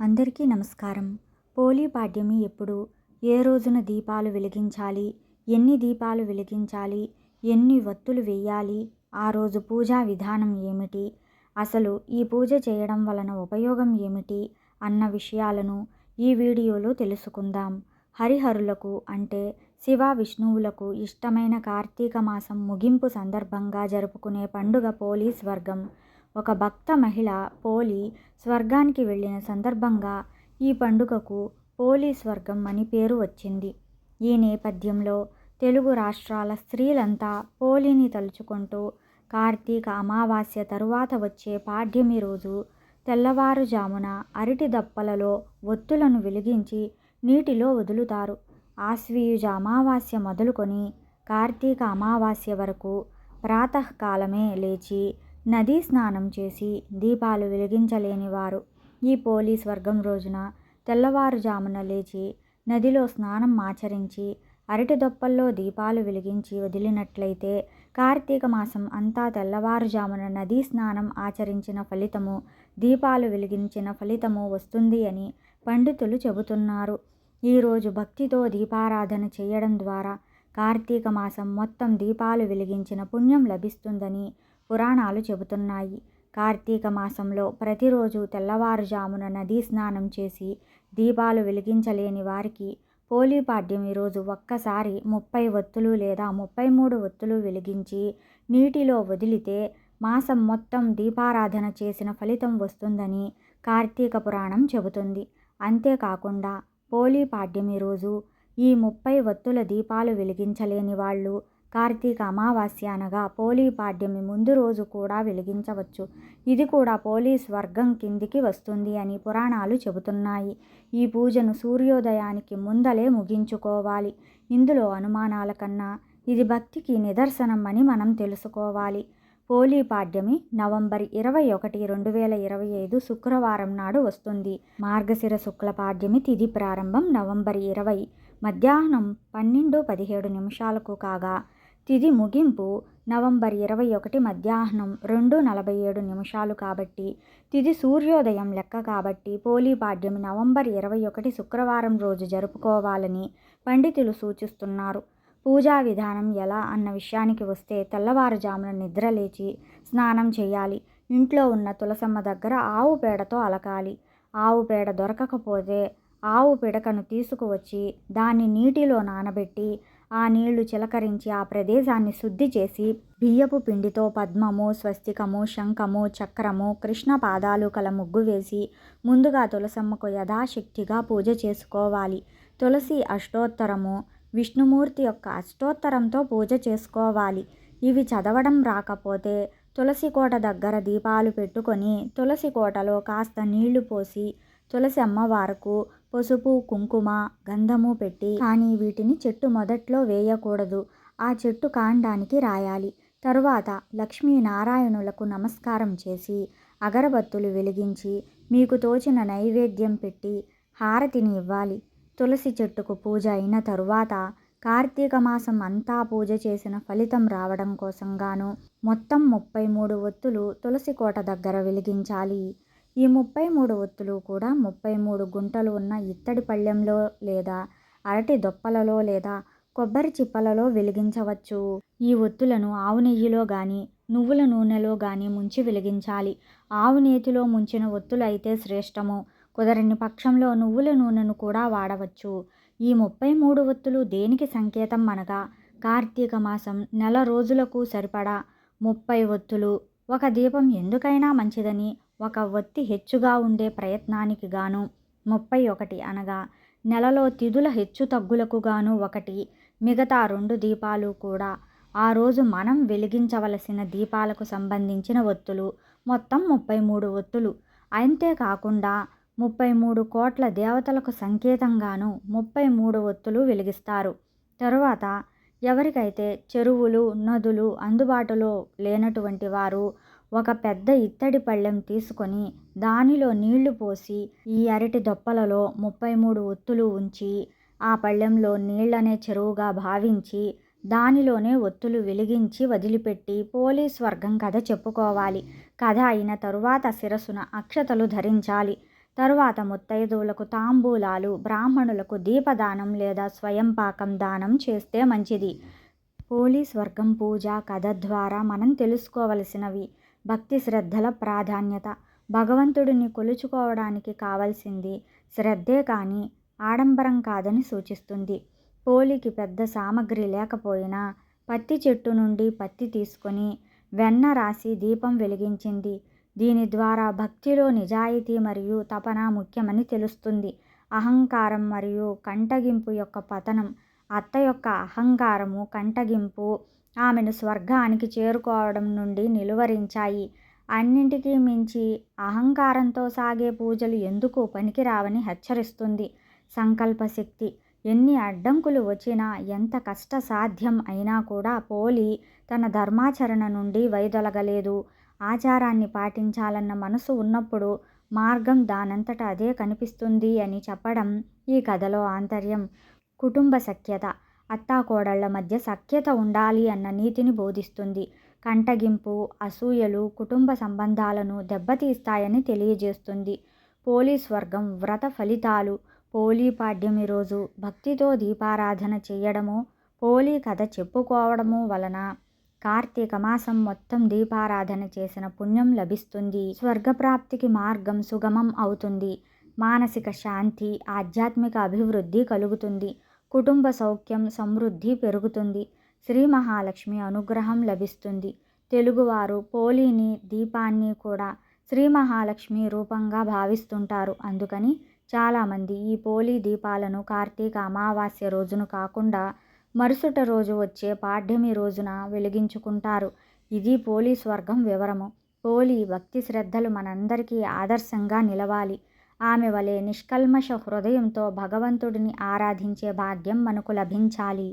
అందరికీ నమస్కారం. పోలీ పాడ్యమి ఎప్పుడు? ఏ రోజున దీపాలు వెలిగించాలి? ఎన్ని దీపాలు వెలిగించాలి? ఎన్ని వత్తులు వెయ్యాలి? ఆ రోజు పూజా విధానం ఏమిటి? అసలు ఈ పూజ చేయడం వలన ఉపయోగం ఏమిటి? అన్న విషయాలను ఈ వీడియోలో తెలుసుకుందాం. హరిహరులకు అంటే శివ విష్ణువులకు ఇష్టమైన కార్తీక మాసం ముగింపు సందర్భంగా జరుపుకునే పండుగ పోలీస్ వర్గం. ఒక భక్త మహిళ పోలి స్వర్గానికి వెళ్ళిన సందర్భంగా ఈ పండుగకు పోలి స్వర్గం అని పేరు వచ్చింది. ఈ నేపథ్యంలో తెలుగు రాష్ట్రాల స్త్రీలంతా పోలిని తలుచుకుంటూ కార్తీక అమావాస్య తరువాత వచ్చే పాడ్యమి రోజు తెల్లవారుజామున అరటి దప్పలలో ఒత్తులను వెలిగించి నీటిలో వదులుతారు. ఆశ్వీయుజ అమావాస్య మొదలుకొని కార్తీక అమావాస్య వరకు ప్రాతకాలమే లేచి నదీ స్నానం చేసి దీపాలు వెలిగించలేని వారు. ఈ పోలీస్ వర్గం రోజున తెల్లవారుజామున లేచి నదిలో స్నానం ఆచరించి అరటి దొప్పల్లో దీపాలు వెలిగించి వదిలినట్లయితే కార్తీక మాసం అంతా తెల్లవారుజామున నదీ స్నానం ఆచరించిన ఫలితము దీపాలు వెలిగించిన ఫలితము వస్తుంది అని పండితులు చెబుతున్నారు. ఈరోజు భక్తితో దీపారాధన చేయడం ద్వారా కార్తీక మాసం మొత్తం దీపాలు వెలిగించిన పుణ్యం లభిస్తుందని పురాణాలు చెబుతున్నాయి. కార్తీక మాసంలో ప్రతిరోజు తెల్లవారుజామున నదీ స్నానం చేసి దీపాలు వెలిగించలేని వారికి పోలీపాడ్యమి రోజు ఒక్కసారి ముప్పై ఒత్తులు లేదా ముప్పై మూడు ఒత్తులు వెలిగించి నీటిలో వదిలితే మాసం మొత్తం దీపారాధన చేసిన ఫలితం వస్తుందని కార్తీక పురాణం చెబుతుంది. అంతేకాకుండా పోలీపాడ్యమి రోజు ఈ ముప్పై ఒత్తుల దీపాలు వెలిగించలేని వాళ్ళు కార్తీక అమావాస్య అనగా పోలీ పాడ్యమి ముందు రోజు కూడా వెలిగించవచ్చు. ఇది కూడా పోలీస్ వర్గం కిందికి వస్తుంది అని పురాణాలు చెబుతున్నాయి. ఈ పూజను సూర్యోదయానికి ముందలే ముగించుకోవాలి. ఇందులో అనుమానాల కన్నా ఇది భక్తికి నిదర్శనం అని మనం తెలుసుకోవాలి. పోలీ పాడ్యమి నవంబర్ ఇరవై ఒకటి రెండు వేల ఇరవై ఐదు శుక్రవారం నాడు వస్తుంది. మార్గశిర శుక్ల పాడ్యమి తిథి ప్రారంభం నవంబర్ ఇరవై. మధ్యాహ్నం పన్నెండు పదిహేడు నిమిషాలకు కాగా తిది ముగింపు నవంబర్ ఇరవై ఒకటి మధ్యాహ్నం రెండు నలభై ఏడు నిమిషాలు కాబట్టి తిది సూర్యోదయం లెక్క కాబట్టి పోలీపాడ్యమి నవంబర్ ఇరవై ఒకటి శుక్రవారం రోజు జరుపుకోవాలని పండితులు సూచిస్తున్నారు. పూజా విధానం ఎలా అన్న విషయానికి వస్తే తెల్లవారుజామున నిద్రలేచి స్నానం చేయాలి. ఇంట్లో ఉన్న తులసమ్మ దగ్గర ఆవు పేడతో అలకాలి. ఆవు పేడ దొరకకపోతే ఆవు పిడకను తీసుకువచ్చి దాన్ని నీటిలో నానబెట్టి ఆ నీళ్ళు చిలకరించి ఆ ప్రదేశాన్ని శుద్ధి చేసి బియ్యపు పిండితో పద్మము స్వస్తికము శంఖము చక్రము కృష్ణ పాదాలు కల ముగ్గు వేసి ముందుగా తులసమ్మకు యథాశక్తిగా పూజ చేసుకోవాలి. తులసి అష్టోత్తరము విష్ణుమూర్తి యొక్క అష్టోత్తరంతో పూజ చేసుకోవాలి. ఇవి చదవడం రాకపోతే తులసి కోట దగ్గర దీపాలు పెట్టుకొని తులసి కోటలో కాస్త నీళ్ళు పోసి తులసి అమ్మవారుకు పసుపు కుంకుమ గంధము పెట్టి కానీ వీటిని చెట్టు మొదట్లో వేయకూడదు. ఆ చెట్టు కాండానికి రాయాలి. తరువాత లక్ష్మీనారాయణులకు నమస్కారం చేసి అగరబత్తులు వెలిగించి మీకు తోచిన నైవేద్యం పెట్టి హారతిని ఇవ్వాలి. తులసి చెట్టుకు పూజ అయిన తరువాత కార్తీక మాసం అంతా పూజ చేసిన ఫలితం రావడం కోసంగాను మొత్తం ముప్పై మూడు ఒత్తులు తులసి కోట దగ్గర వెలిగించాలి. ఈ ముప్పై మూడు ఒత్తులు కూడా ముప్పై మూడు గుంటలు ఉన్న ఇత్తడి పళ్ళెంలో లేదా అరటి దొప్పలలో లేదా కొబ్బరి చిప్పలలో వెలిగించవచ్చు. ఈ ఒత్తులను ఆవు నెయ్యిలో కానీ నువ్వుల నూనెలో కానీ ముంచి వెలిగించాలి. ఆవు నేతిలో ముంచిన ఒత్తులు అయితే శ్రేష్టము. కుదరని పక్షంలో నువ్వుల నూనెను కూడా వాడవచ్చు. ఈ ముప్పై మూడు ఒత్తులు దేనికి సంకేతం అనగా కార్తీక మాసం నెల రోజులకు సరిపడా ముప్పై ఒత్తులు. ఒక దీపం ఎందుకైనా మంచిదని ఒక ఒత్తి హెచ్చుగా ఉండే ప్రయత్నానికి గాను ముప్పై ఒకటి అనగా నెలలో తిథుల హెచ్చు తగ్గులకు గాను ఒకటి మిగతా రెండు దీపాలు కూడా ఆ రోజు మనం వెలిగించవలసిన దీపాలకు సంబంధించిన ఒత్తులు. మొత్తం ముప్పై మూడు ఒత్తులు. అంతేకాకుండా ముప్పై మూడు కోట్ల దేవతలకు సంకేతంగాను ముప్పై మూడు ఒత్తులు వెలిగిస్తారు. తరువాత ఎవరికైతే చెరువులు నదులు అందుబాటులో లేనటువంటి వారు ఒక పెద్ద ఇత్తడి పళ్ళెం తీసుకొని దానిలో నీళ్ళు పోసి ఈ అరటి దొప్పలలో ముప్పై మూడు ఒత్తులు ఉంచి ఆ పళ్ళెంలో నీళ్ళనే చెరువుగా భావించి దానిలోనే ఒత్తులు వెలిగించి వదిలిపెట్టి పోలీస్ వర్గం కథ చెప్పుకోవాలి. కథ అయిన తరువాత శిరసున అక్షతలు ధరించాలి. తరువాత ముత్తైదువులకు తాంబూలాలు బ్రాహ్మణులకు దీపదానం లేదా స్వయంపాకం దానం చేస్తే మంచిది. పోలీస్ వర్గం పూజ కథ ద్వారా మనం తెలుసుకోవలసినవి. భక్తి శ్రద్ధల ప్రాధాన్యత. భగవంతుడిని కొలుచుకోవడానికి కావలసింది శ్రద్ధే కానీ ఆడంబరం కాదని సూచిస్తుంది. పోలికి పెద్ద సామగ్రి లేకపోయినా పత్తి చెట్టు నుండి పత్తి తీసుకొని వెన్న రాసి దీపం వెలిగించింది. దీని ద్వారా భక్తిలో నిజాయితీ మరియు తపన ముఖ్యమని తెలుస్తుంది. అహంకారం మరియు కంటగింపు యొక్క పతనం అత్త యొక్క అహంకారము కంటగింపు ఆమెను స్వర్గానికి చేరుకోవడం నుండి నిలువరించాయి. అన్నింటికీ మించి అహంకారంతో సాగే పూజలు ఎందుకు పనికిరావని హెచ్చరిస్తుంది సంకల్పశక్తి ఎన్ని అడ్డంకులు వచ్చినా ఎంత కష్ట సాధ్యం అయినా కూడా పోలి తన ధర్మాచరణ నుండి వైదొలగలేదు. ఆచారాన్ని పాటించాలన్న మనసు ఉన్నప్పుడు మార్గం దానంతట అదే కనిపిస్తుంది అని చెప్పడం ఈ కథలో ఆంతర్యం. కుటుంబ సఖ్యత. అత్తాకోడళ్ళ మధ్య సఖ్యత ఉండాలి అన్న నీతిని బోధిస్తుంది. కంటగింపు అసూయలు కుటుంబ సంబంధాలను దెబ్బతీస్తాయని తెలియజేస్తుంది. పోలీస్ వర్గం వ్రత ఫలితాలు పోలీ పాడ్యమి రోజు భక్తితో దీపారాధన చేయడము పోలీ కథ చెప్పుకోవడము వలన కార్తీక మాసం మొత్తం దీపారాధన చేసిన పుణ్యం లభిస్తుంది. స్వర్గప్రాప్తికి మార్గం సుగమం అవుతుంది. మానసిక శాంతి ఆధ్యాత్మిక అభివృద్ధి కలుగుతుంది. కుటుంబ సౌఖ్యం సమృద్ధి పెరుగుతుంది. శ్రీ మహాలక్ష్మి అనుగ్రహం లభిస్తుంది. తెలుగువారు పోలీని దీపాన్ని కూడా శ్రీ మహాలక్ష్మి రూపంగా భావిస్తుంటారు. అందుకని చాలామంది ఈ పోలీ దీపాలను కార్తీక అమావాస్య రోజును కాకుండా మరుసట రోజు వచ్చే పాడ్యమి రోజున వెలిగించుకుంటారు. ఇది పోలీ స్వర్గం వివరము. పోలి భక్తి శ్రద్ధలు మనందరికీ ఆదర్శంగా నిలవాలి. ఆమె వలె నిష్కల్మష హృదయంతో భగవంతుడిని ఆరాధించే భాగ్యం మనకు లభించాలి.